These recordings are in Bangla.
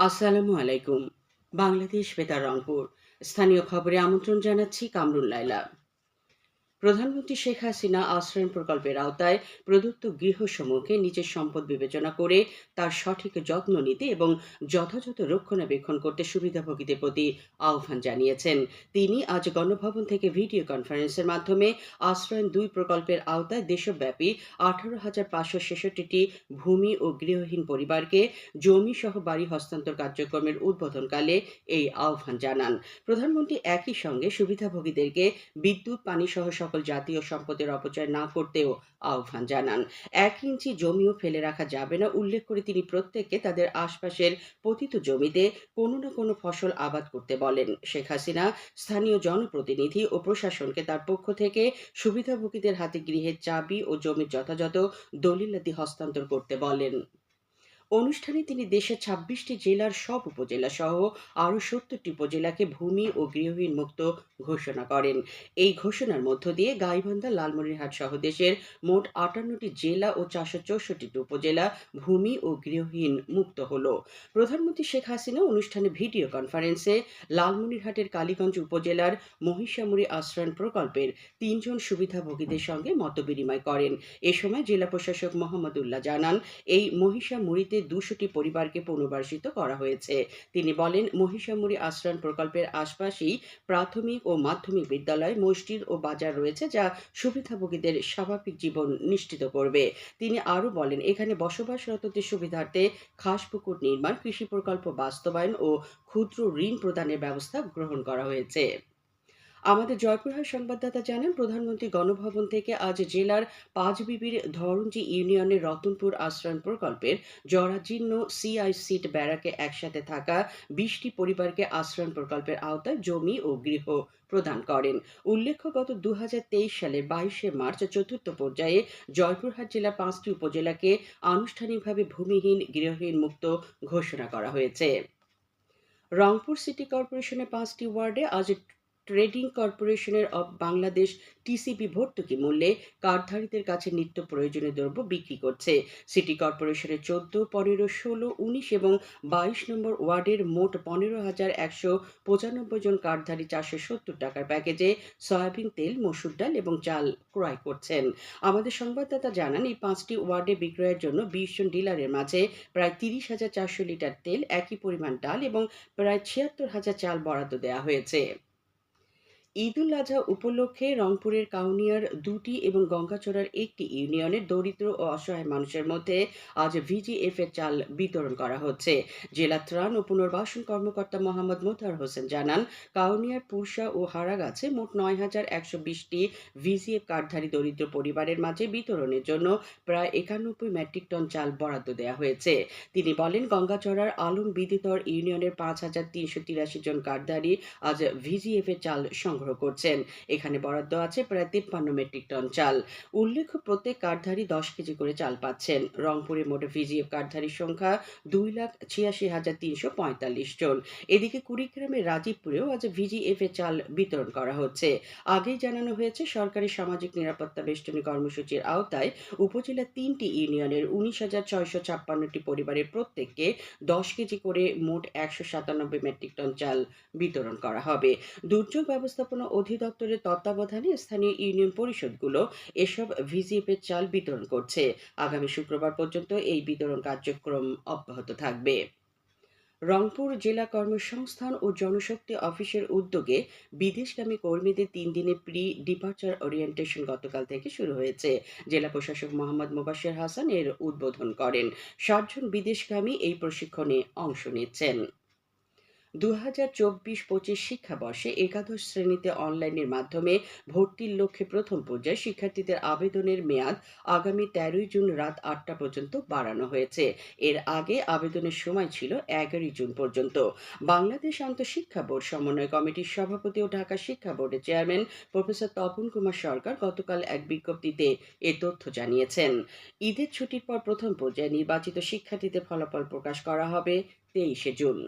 আসসালামু আলাইকুম। বাংলাদেশ বেতার রংপুর। স্থানীয় খবরে আমন্ত্রণ জানাচ্ছি কামরুল লাইলা প্রধানমন্ত্রী শেখ হাসিনা আশ্রয়ণ প্রকল্পের আওতায় প্রদত্ত গৃহসমূহকে নিজের সম্পদ বিবেচনা করে তার সঠিক যত্ন নিতে এবং যথাযথ রক্ষণাবেক্ষণ করতে সুবিধাভোগীদের প্রতি আহ্বান জানিয়েছেন। তিনি আজ গণভবন থেকে ভিডিও কনফারেন্সের মাধ্যমে আশ্রয়ণ দুই প্রকল্পের আওতায় দেশব্যাপী আঠারো হাজার পাঁচশো ছেষট্টিটি ভূমি ও গৃহহীন পরিবারকে জমি সহ বাড়ি হস্তান্তর কার্যক্রমের উদ্বোধনকালে এই আহ্বান জানান। প্রধানমন্ত্রী একই সঙ্গে সুবিধাভোগীদেরকে বিদ্যুৎ পানি সহ সকল জাতীয় সম্পদের অপচয় না করতেও আহ্বান জানান। এক ইঞ্চি জমিও ফেলে রাখা যাবে না উল্লেখ করে তিনি প্রত্যেককে তাদের আশপাশের পতিত জমিতে কোনো না কোনো ফসল আবাদ করতে বলেন। শেখ হাসিনা স্থানীয় জনপ্রতিনিধি ও প্রশাসনকে তার পক্ষ থেকে সুবিধাভোগীদের হাতে গৃহের চাবি ও জমির যথাযথ দলিলাতি হস্তান্তর করতে বলেন। অনুষ্ঠানে তিনি দেশের ছাব্বিশটি জেলার সব উপজেলা সহ আরও সত্তরটি উপজেলাকে ভূমি ও গৃহহীন মুক্ত ঘোষণা করেন। এই ঘোষণার মধ্য দিয়ে গাইবান্ধা লালমনিরহাট সহ দেশের মোট আটান্নটি জেলা ও চারশো চৌষট্টিটি উপজেলা ভূমি ও গৃহহীন মুক্ত হল। প্রধানমন্ত্রী শেখ হাসিনা অনুষ্ঠানে ভিডিও কনফারেন্সে লালমনিরহাটের কালীগঞ্জ উপজেলার মহিষামুড়ি আশ্রয়ণ প্রকল্পের তিনজন সুবিধাভোগীদের সঙ্গে মতবিনিময় করেন। এ সময় জেলা প্রশাসক মোহাম্মদ উল্লাহ জানান, এই মহিষামুড়িতে দুশোটি পরিবারকে পুনর্বাসিত করা হয়েছে। তিনি বলেন, মহিষামুড়ি আশ্রয়ণ প্রকল্পের আশপাশেই প্রাথমিক ও মাধ্যমিক বিদ্যালয়, মসজিদ ও বাজার রয়েছে যা সুবিধাভোগীদের স্বাভাবিক জীবন নিশ্চিত করবে। তিনি আরও বলেন, এখানে বসবাসরতদের সুবিধার্থে খাস পুকুর নির্মাণ, কৃষি প্রকল্প বাস্তবায়ন ও ক্ষুদ্র ঋণ প্রদানের ব্যবস্থা গ্রহণ করা হয়েছে। আমাদের জয়পুরহাট সংবাদদাতা জানান, প্রধানমন্ত্রী গণভবন থেকে আজ জেলার পাঁচবিবির ধরঞ্জি ইউনিয়নের রতনপুর আশ্রয়ণ প্রকল্পের জরাজীর্ণ সিআই সিট ব্যারাকে একসাথে থাকা বিশটি পরিবারকে আশ্রয়ণ প্রকল্পের আওতায় জমি ও গৃহ প্রদান করেন। উল্লেখ্য, গত দুহাজার তেইশ সালে বাইশে মার্চ চতুর্থ পর্যায়ে জয়পুরহাট জেলার পাঁচটি উপজেলাকে আনুষ্ঠানিকভাবে ভূমিহীন, গৃহহীন মুক্ত ঘোষণা করা হয়েছে। রংপুর সিটি কর্পোরেশনের পাঁচটি ওয়ার্ডে আজ ট্রেডিং কর্পোরেশনের অব বাংলাদেশ টিসিবি ভর্তুকি মূল্যে কার্ডধারীদের কাছে নিত্য প্রয়োজনীয় দ্রব্য বিক্রি করছে। সিটি কর্পোরেশনের চোদ্দ, পনেরো, ষোলো, উনিশ এবং বাইশ নম্বর ওয়ার্ডের মোট পনেরো হাজার একশো পঁচানব্বই জন কার্ডধারী চারশো সত্তর টাকার প্যাকেজে সয়াবিন তেল, মসুর ডাল এবং চাল ক্রয় করছেন। আমাদের সংবাদদাতা জানান, এই পাঁচটি ওয়ার্ডে বিক্রয়ের জন্য বিশ জন ডিলারের মাঝে প্রায় তিরিশ হাজার চারশো লিটার তেল, একই পরিমাণ ডাল এবং প্রায় ছিয়াত্তর হাজার চাল বরাদ্দ দেওয়া হয়েছে। ঈদুল আজহা উপলক্ষে রংপুরের কাউনিয়ার দুটি এবং গঙ্গাচড়ার একটি ইউনিয়নের দরিদ্র ও অসহায় মানুষের মধ্যে আজ ভিজিএফ এর চাল বিতরণ করা হচ্ছে। জেলা ত্রাণ ও পুনর্বাসন কর্মকর্তা মোহাম্মদ মোতার হোসেন জানান, কাউনিয়ার পুরসা ও হারাগাছে মোট নয় হাজার একশো বিশটি ভিজিএফ কার্ডধারী দরিদ্র পরিবারের মাঝে বিতরণের জন্য প্রায় একানব্বই মেট্রিক টন চাল বরাদ্দ দেওয়া হয়েছে। তিনি বলেন, গঙ্গাচড়ার আলম বিদিতর ইউনিয়নের পাঁচ হাজার তিনশো তিরাশি জন কার্ডধারী আজ ভিজিএফ এর চাল সংগ্রহ সংগ্রহ করছেন। এখানে বরাদ্দ আছে প্রায় তিপ্পান্ন মেট্রিক টন চাল। উল্লেখ্য, প্রত্যেক কার্ডধারী দশ কেজি করে চাল পাচ্ছেন। রংপুরে মোটে ভিজিএফ কার্ডধারীর সংখ্যা দুই লাখ ছিয়াশি হাজার তিনশো পঁয়তাল্লিশ জন। এদিকে কুড়িগ্রামের রাজীবপুরেও আজ ভিজিএফ এ চাল বিতরণ করা হচ্ছে। আগেই জানানো হয়েছে, সরকারি সামাজিক নিরাপত্তা বেষ্টনী কর্মসূচির আওতায় উপজেলার তিনটি ইউনিয়নের উনিশ হাজার ছয়শো ছাপ্পান্নটি পরিবারের প্রত্যেককে দশ কেজি করে মোট একশো সাতানব্বই মেট্রিক টন চাল বিতরণ করা হবে। দুর্যোগ ব্যবস্থাপনা ব্যবস্থাপনা অধিদপ্তরের তত্ত্বাবধানে স্থানীয় ইউনিয়ন পরিষদগুলো এসব ভিজিএফের চাল বিতরণ করছে। আগামী শুক্রবার পর্যন্ত এই বিতরণ কার্যক্রম অব্যাহত থাকবে। রংপুর জেলা কর্মসংস্থান ও জনশক্তি অফিসের উদ্যোগে বিদেশগামী কর্মীদের তিন দিনে প্রি ডিপার্চার ওরিয়েন্টেশন গতকাল থেকে শুরু হয়েছে। জেলা প্রশাসক মোহাম্মদ মোবাশের হাসান এর উদ্বোধন করেন। ষাটজন বিদেশগামী এই প্রশিক্ষণে অংশ নিচ্ছেন। দু হাজার চব্বিশ পঁচিশ শিক্ষাবর্ষে একাদশ শ্রেণীতে অনলাইনের মাধ্যমে ভর্তির লক্ষ্যে প্রথম পর্যায়ে শিক্ষার্থীদের আবেদনের মেয়াদ আগামী তেরোই জুন রাত আটটা পর্যন্ত বাড়ানো হয়েছে। এর আগে আবেদনের সময় ছিল এগারোই জুন পর্যন্ত। বাংলাদেশ আন্তঃশিক্ষা বোর্ড সমন্বয় কমিটির সভাপতি ও ঢাকা শিক্ষা বোর্ডের চেয়ারম্যান প্রফেসর তপন কুমার সরকার গতকাল এক বিজ্ঞপ্তিতে এ তথ্য জানিয়েছেন। ঈদের ছুটির পর প্রথম পর্যায়ে নির্বাচিত শিক্ষার্থীদের ফলাফল প্রকাশ করা হবে তেইশে জুন।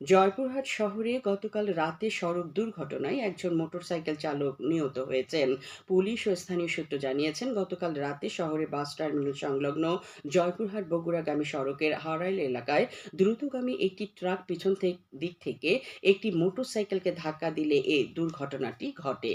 জয়পুরহাট শহরে গতকাল রাতে সড়ক দুর্ঘটনায় একজন মোটরসাইকেল চালক নিহত হয়েছেন। পুলিশ ও স্থানীয় সূত্র জানিয়েছেন, গতকাল রাতে শহরে বাস টার্মিনাল সংলগ্ন জয়পুরহাট বগুড়াগামী সড়কের হারাইল এলাকায় দ্রুতগামী একটি ট্রাক পিছন দিক থেকে একটি মোটরসাইকেলকে ধাক্কা দিলে এ দুর্ঘটনাটি ঘটে।